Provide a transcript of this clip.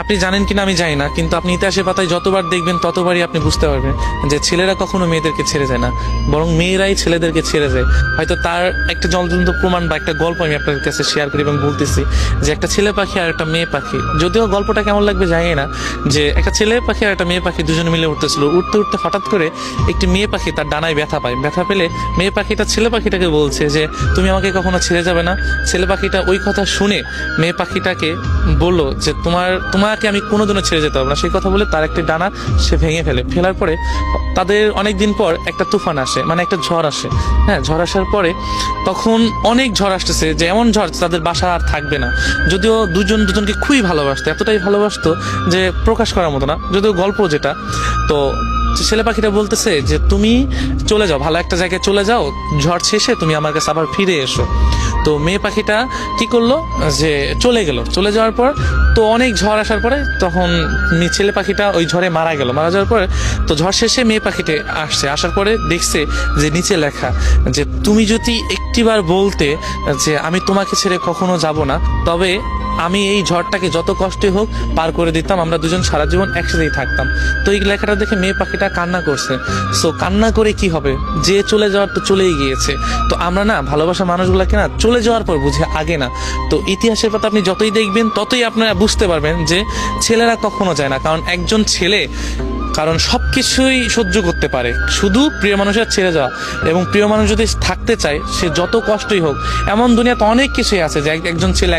আপনি জানেন কিনা আমি জানি না, কিন্তু আপনি ইতিহাসের পাতায় যতবার দেখবেন, ততবারই আপনি বুঝতে পারবেন যে ছেলেরা কখনো মেয়েদেরকে ছেড়ে যায় না, বরং মেয়েরাই ছেলেদেরকে ছেড়ে যায়। হয়তো তার একটা জলজন্ত প্রমাণ বা একটা গল্প আমি আপনাদের কাছে শেয়ার করি এবং বলতেছি যে একটা ছেলে পাখি আর একটা মেয়ে পাখি। যদিও গল্পটা কেমন লাগবে জানি না, যে একটা ছেলে পাখি আর একটা মেয়ে পাখি দুজনে মিলে উঠতেছিল। উঠতে উঠতে হঠাৎ করে একটি মেয়ে পাখি তার ডানায় ব্যথা পায়। ব্যথা পেলে মেয়ে পাখিটা ছেলে পাখিটাকে বলছে যে, তুমি আমাকে কখনো ছেড়ে যাবে না? ছেলে পাখিটা ওই কথা শুনে মেয়ে পাখিটাকে বলল যে তোমার তোমাকে আমি কোনোদিনও ছেড়ে যেতে পারব না। সেই কথা বলে তার একটি ডানা সে ভেঙে ফেলে। ফেলার পরে তাদের অনেক দিন পর একটা তুফান আসে মানে একটা ঝড় আসে। হ্যাঁ ঝড় আসার পরে তখন অনেক ঝড় আসতেছে যে এমন ঝড় তাদের বাসা আর থাকবে না। যদিও দুজন দুজনকে খুবই ভালোবাসতো, এতটাই ভালোবাসতো যে প্রকাশ করার মতো না। যদিও গল্প যেটা, তো ছেলে পাখিটা বলতেছে যে, তুমি চলে যাও, ভালো একটা জায়গায় চলে যাও, ঝড় শেষে তুমি আমার কাছে আবার ফিরে এসো। তো মেয়ে পাখিটা কি করল? যে, চলে গেল। চলে যাওয়ার পর তো অনেক ঝড় আসার পরে তখন ছেলে পাখিটা ওই ঝড়ে মারা গেল। মারা যাওয়ার পরে তো ঝড় শেষে মেয়ে পাখিটা আসছে। আসার পরে দেখছে যে, নিচে লেখা যে, তুমি যদি একটিবার বলতে যে, আমি তোমাকে ছেড়ে কখনো যাব না, তবে আমি এই ঝড়টাকে যত কষ্টই হোক পার করে দিতাম, আমরা দুজন সারা জীবন একসাথেই থাকতাম। তো এই লেখাটা দেখে মেয়ে পাখিটা কান্না করছে। সো কান্না করে কি হবে? যে চলে যাওয়ার তো চলেই গিয়েছে। তো আমরা না ভালোবাসা মানুষগুলোকে না চলে যাওয়ার পর বুঝে আগে না। তো ইতিহাসের কথা আপনি যতই দেখবেন, ততই আপনারা বুঝতে পারবেন যে ছেলেরা কখনো যায় না। কারণ একজন ছেলে কারণ সব কিছুই সহ্য করতে পারে। শুধু প্রিয় মানুষের ছেড়ে যাওয়া এবং প্রিয় মানুষ যদি থাকতে চায়, সে যত কষ্টই হোক, এমন দুনিয়াতে অনেক কিছুই আছে যে এক- একজন ছেলে